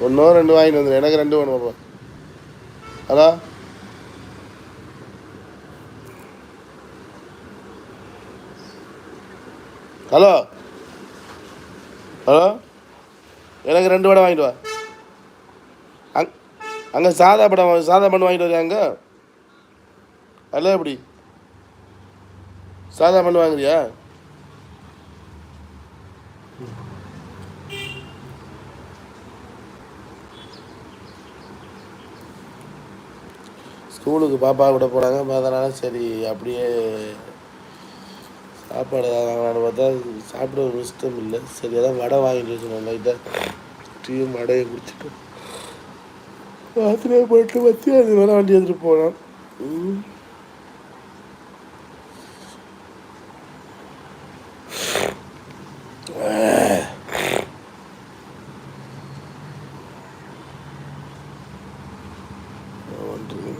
ஒன்றோ ரெண்டு வாங்கிட்டு வந்துடு எனக்கு ரெண்டு வேணும் வருவா ஹலோ? ஹலோ? ஹலோ? எனக்கு ரெண்டு வடை வாங்கிட்டு வா. அங் அங்கே சாதா படம் சாதா பண்ணு வாங்கிட்டு வரியா அங்கே? அல்ல எப்படி? சாதா பண்ணு வாங்குறியா? ஸ்கூலுக்கு பாப்பா கூட போனாங்க. அதனால் சரி அப்படியே சாப்பாடு வாங்கலான்னு பார்த்தா சாப்பிட ஒரு இஷ்டம் இல்லை. சரி அதான் வடை வாங்கிட்டு வச்சுருந்தோம் லைட்டாக டீயும் வடையை குடிச்சிட்டு. ராத்திரியாக போயிட்டு வச்சு அது வேணா வண்டி எடுத்துகிட்டு போனோம் ஒன்று.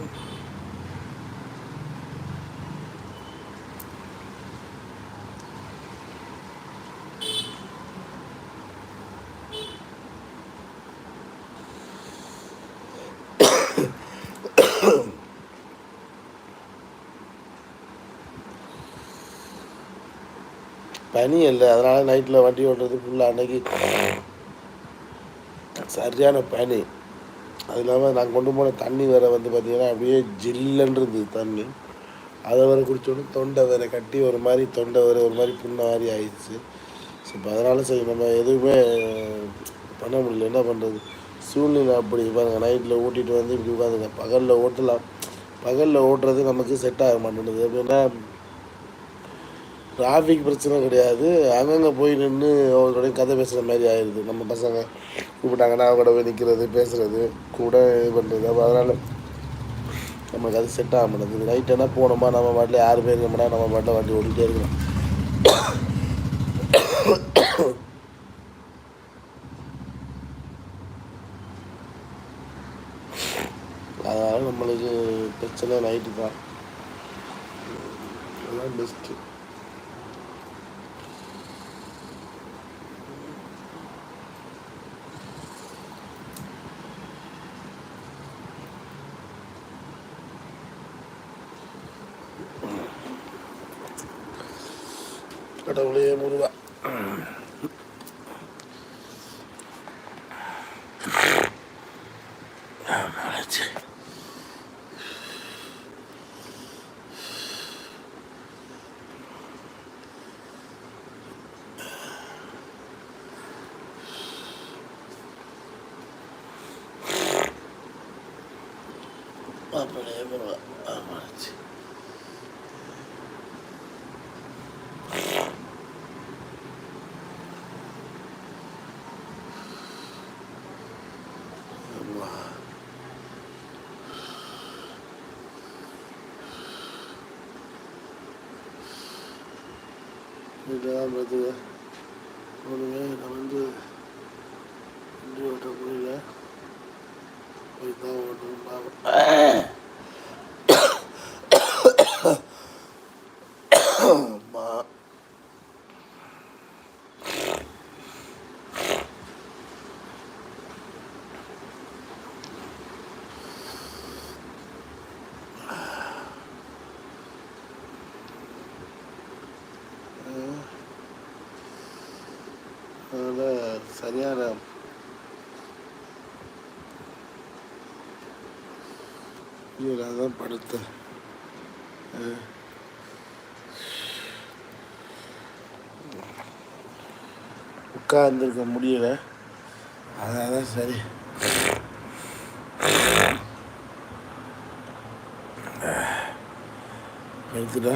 பனி இல்லை அதனால நைட்டில் வண்டி ஓட்டுறது ஃபுல்லாக அன்னைக்கு சரியான பனி. அது இல்லாமல் நான் கொண்டு போன தண்ணி வேற வந்து பார்த்தீங்கன்னா அப்படியே ஜில்லுன்னு இருந்தது தண்ணி. அதை வேறு குடிச்சோன்னு தொண்டை வேற கட்டி ஒரு மாதிரி தொண்டை வேற ஒரு மாதிரி புண்ண மாதிரி ஆயிடுச்சு. ஸோ இப்போ அதனால் சரி நம்ம எதுவுமே பண்ண முடியல. என்ன பண்ணுறது சூழ்நிலை அப்படி பாருங்க. நைட்டில் ஓட்டிகிட்டு வந்து இப்படி உட்காந்துங்க பகலில் ஓட்டலாம். பகலில் ஓட்டுறது நமக்கு செட் ஆக மாட்டேங்குது எப்படின்னா டிராஃபிக் பிரச்சனை கிடையாது. அங்கங்கே போய் நின்று அவங்களோடய கதை பேசுகிற மாதிரி ஆயிடுது நம்ம பசங்க கூப்பிட்டாங்கன்னா அவங்க கூட போய் நிற்கிறது பேசுகிறது கூட இது பண்ணுறது அப்போ அதனால் நம்மளுக்கு அது செட் ஆக மாட்டேங்குது. நைட் என்ன போனோமா நம்ம பாட்டில் யார் பேர் இருக்கோம்னா நம்ம பாட்டில் வண்டி ஓடிட்டே இருக்கிறோம் அதனால் நம்மளுக்கு பிரச்சனை நைட்டு தான். பெஸ்ட்டு கடவுளே முருகா ஆமாச்சு. மாப்பிள்ளை முருகா இதுதான் பார்த்துக்க ஒன்றுமே நான் வந்து வண்டி ஓட்ட முடியல போய் தான் ஓட்டணும் பார்ப்பேன் அம்மா அதிகாரம் சரியான இதில் தான் படுத்தேன் உட்கார்ந்துருக்க முடியல. அதான் சரி. எடுத்துட்டா.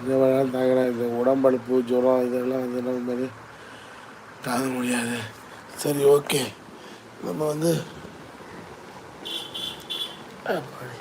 இந்த வேணாலும் தாங்கலாம் இந்த உடம்பழுப்பு ஜுரம் இதெல்லாம் வந்து நம்ம மாதிரி தாங்க முடியாது. சரி ஓகே. நம்ம வந்து அப்பாடி.